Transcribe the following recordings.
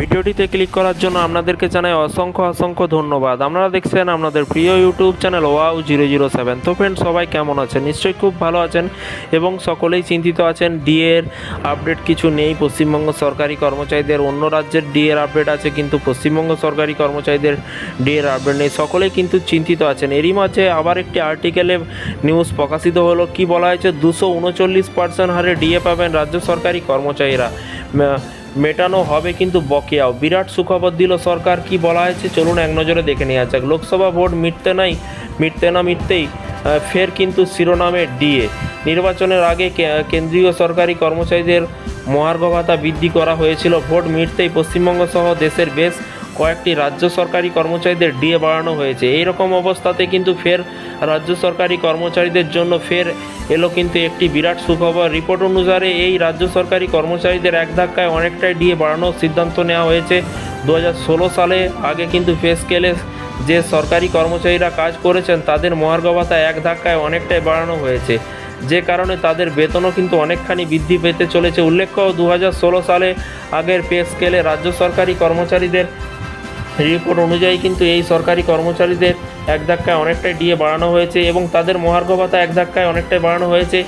ভিডিওটিতে ক্লিক করার জন্য আপনাদেরকে জানাই অসংখ্য অসংখ্য ধন্যবাদ। আপনারা দেখছেন আপনাদের প্রিয় YouTube channel wow zero zero seven. তো ফ্রেন্ড সবাই কেমন আছেন? নিশ্চয়ই খুব ভালো আছেন এবং সকলেই চিন্তিত আছেন। ডিএর আপডেট কিছু নেই। পশ্চিমবঙ্গ সরকারি কর্মচারীদের অন্য রাজ্যের ডিএর আপডেট আছে, কিন্তু পশ্চিমবঙ্গ সরকারি কর্মচারীদের ডিএর আপডেট নেই। সকলেই কিন্তু চিন্তিত আছেন। এরই মাঝে আবার একটি আর্টিকেলে নিউজ প্রকাশিত হলো। কি বলা হয়েছে? দুশো উনচল্লিশ পার্সেন্ট হারে ডিএ পাবেন রাজ্য সরকারি কর্মচারীরা। মেটানো হবে কিন্তু বকেয়াও। বিরাট সুখবর দিল সরকার, কি বলা হয়েছে? চলুন এক নজরে দেখে নেওয়া যাক। লোকসভা ভোট মিটতে নাই, মিটতে না মিটতেই ফের কিন্তু শিরোনামে ডিএ। নির্বাচনের আগে কেন্দ্রীয় সরকারি কর্মচারীদের মহার্ঘ ভাতা বৃদ্ধি করা হয়েছিল। ভোট মিটতেই পশ্চিমবঙ্গ সহ দেশের বেশ কয়েকটি রাজ্য সরকারি কর্মচারীদের ডিএ বাড়ানো হয়েছে। এই রকম অবস্থাতে কিন্তু ফের রাজ্য সরকারি কর্মচারীদের জন্য ফের এলো কিন্তু একটি বিরাট সুখবর। রিপোর্ট অনুসারে এই রাজ্য সরকারি কর্মচারীদের এক ধাক্কায় অনেকটাই ডিএ বাড়ানোর সিদ্ধান্ত নেওয়া হয়েছে। দু হাজার ষোলো সালে আগে কিন্তু পে স্কেলে যে সরকারি কর্মচারীরা কাজ করেছেন, তাদের মহার্ঘ ভাতা এক ধাক্কায় অনেকটাই বাড়ানো হয়েছে। যে কারণে তাদের বেতনও কিন্তু অনেকখানি বৃদ্ধি পেতে চলেছে। উল্লেখ্য দু হাজার ষোলো সালে আগের পে স্কেলে রাজ্য সরকারি কর্মচারীদের রিপোর্ট অনুযায়ী কিন্তু এই সরকারি কর্মচারীদের এক ধাক্কায় অনেকটাই ডিএ বাড়ানো হয়েছে এবং তাদের মহার্ঘ ভাতা এক ধাক্কায় অনেকটাই বাড়ানো হয়েছে,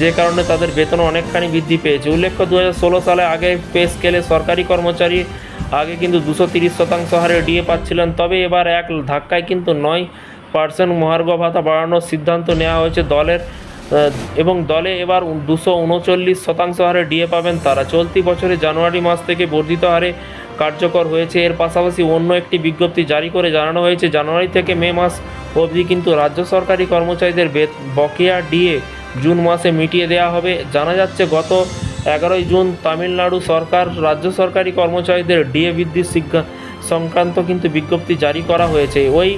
যে কারণে তাদের বেতনও অনেকখানি বৃদ্ধি পেয়েছে। উল্লেখ্য দু হাজার ষোলো সালে আগে পে স্কেলে সরকারি কর্মচারী আগে কিন্তু দুশো তিরিশ শতাংশ হারে ডিএ পাচ্ছিলেন, তবে এবার এক ধাক্কায় কিন্তু নয় পার্সেন্ট মহার্ঘ ভাতা বাড়ানোর সিদ্ধান্ত নেওয়া হয়েছে দলের এবং দলে এবার দুশো উনচল্লিশ শতাংশ হারে ডিএ পাবেন তারা। চলতি বছরে জানুয়ারি মাস থেকে বর্ধিত হারে কার্যকর হয়েছে। এর পাশাপাশি অন্য একটি বিজ্ঞপ্তি জারি করে জানানো হয়েছে, জানুয়ারি থেকে মে মাস অবধি কিন্তু রাজ্য সরকারি কর্মচারীদের বকেয়া ডিএ জুন মাসে মিটিয়ে দেওয়া হবে। জানা যাচ্ছে, গত এগারোই জুন তামিলনাড়ু সরকার, রাজ্য সরকারি কর্মচারীদের ডিএ বৃদ্ধির শিক্ষা সংক্রান্ত কিন্তু বিজ্ঞপ্তি জারি করা হয়েছে। ওই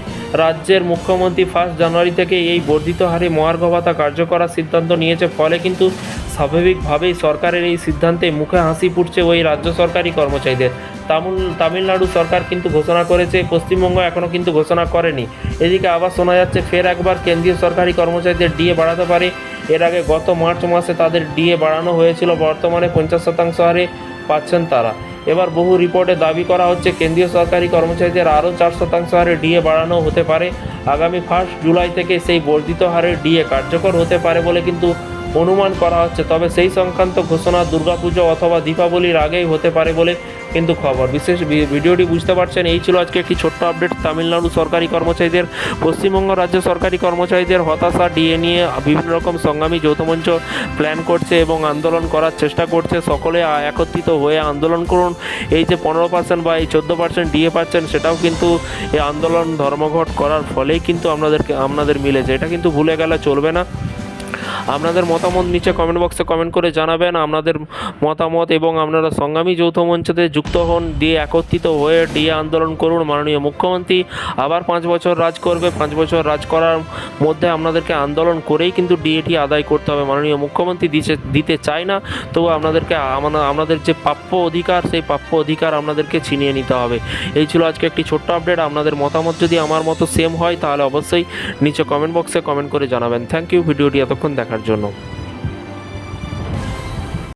রাজ্যের মুখ্যমন্ত্রী ফার্স্ট জানুয়ারি থেকে এই বর্ধিত হারে মহার্ঘ ভাতা কার্য করার সিদ্ধান্ত নিয়েছে। ফলে কিন্তু স্বাভাবিকভাবেই সরকারের এই সিদ্ধান্তে মুখে হাসি ফুটছে ওই রাজ্য সরকারি কর্মচারীদের। তামিল, তামিলনাড়ু সরকার কিন্তু ঘোষণা করেছে, পশ্চিমবঙ্গ এখনও কিন্তু ঘোষণা করেনি। এদিকে আবার শোনা যাচ্ছে, ফের একবার কেন্দ্রীয় সরকারি কর্মচারীদের ডিএ বাড়াতে পারে। এর আগে গত মার্চ মাসে তাদের ডিএ বাড়ানো হয়েছিল, বর্তমানে পঞ্চাশ শতাংশ হারে পাচ্ছেন তারা। এবার বহু রিপোর্টে দাবি করা হচ্ছে, কেন্দ্রীয় সরকারি কর্মচারীদের আরও চার শতাংশ হারে ডিএ বাড়ানো হতে পারে। আগামী ফার্স্ট জুলাই থেকে সেই বর্ধিত হারে ডিএ কার্যকর হতে পারে বলে কিন্তু অনুমান করা হচ্ছে। তবে সেই সংক্রান্ত ঘোষণা, দুর্গাপুজো অথবা দীপাবলির আগেই হতে পারে বলে কিন্তু খবর। বিশেষ ভিডিওটি বুঝতে পারছেন, এই ছিল আজকে একটি ছোট্ট আপডেট। তামিলনাড়ু সরকারি কর্মচারীদের, পশ্চিমবঙ্গ রাজ্য সরকারি কর্মচারীদের হতাশা ডিএ নিয়ে বিভিন্ন রকম সংগ্রামী যৌথ মঞ্চ প্ল্যান করছে এবং আন্দোলন করার চেষ্টা করছে। সকলে একত্রিত হয়ে আন্দোলন করুন। এই যে পনেরো পার্সেন্ট বা এই চোদ্দ পার্সেন্ট ডিএ পাচ্ছেন, সেটাও কিন্তু এই আন্দোলন ধর্মঘট করার ফলেই কিন্তু আপনাদেরকে আপনাদের মিলেছে। এটা কিন্তু ভুলে গেলে চলবে না। আপনাদের মতামত নিচে কমেন্ট বক্সে কমেন্ট করে জানাবেন। আপনাদের মতামত এবং আপনারা সংগ্রামী যৌথ মঞ্চতে যুক্ত হন, দিয়ে একত্রিত হয়ে ডিএ আন্দোলন করুন মাননীয় মুখ্যমন্ত্রী। আবার পাঁচ বছর রাজ করবে, পাঁচ বছর রাজ করার মধ্যে আপনাদেরকে আন্দোলন করেই কিন্তু ডিএটি আদায় করতে হবে। মাননীয় মুখ্যমন্ত্রী দিতে দিতে চায় না, তবু আপনাদেরকে আপনাদের যে প্রাপ্য অধিকার, সেই প্রাপ্য অধিকার আপনাদেরকে ছিনিয়ে নিতে হবে। এই ছিল আজকে একটি ছোট্ট আপডেট আপনাদের মতামত যদি আমার মতো সেম হয়, তাহলে অবশ্যই নিচে কমেন্ট বক্সে কমেন্ট করে জানাবেন। থ্যাংক ইউ ভিডিওটি এতক্ষণ দেখার জন্য।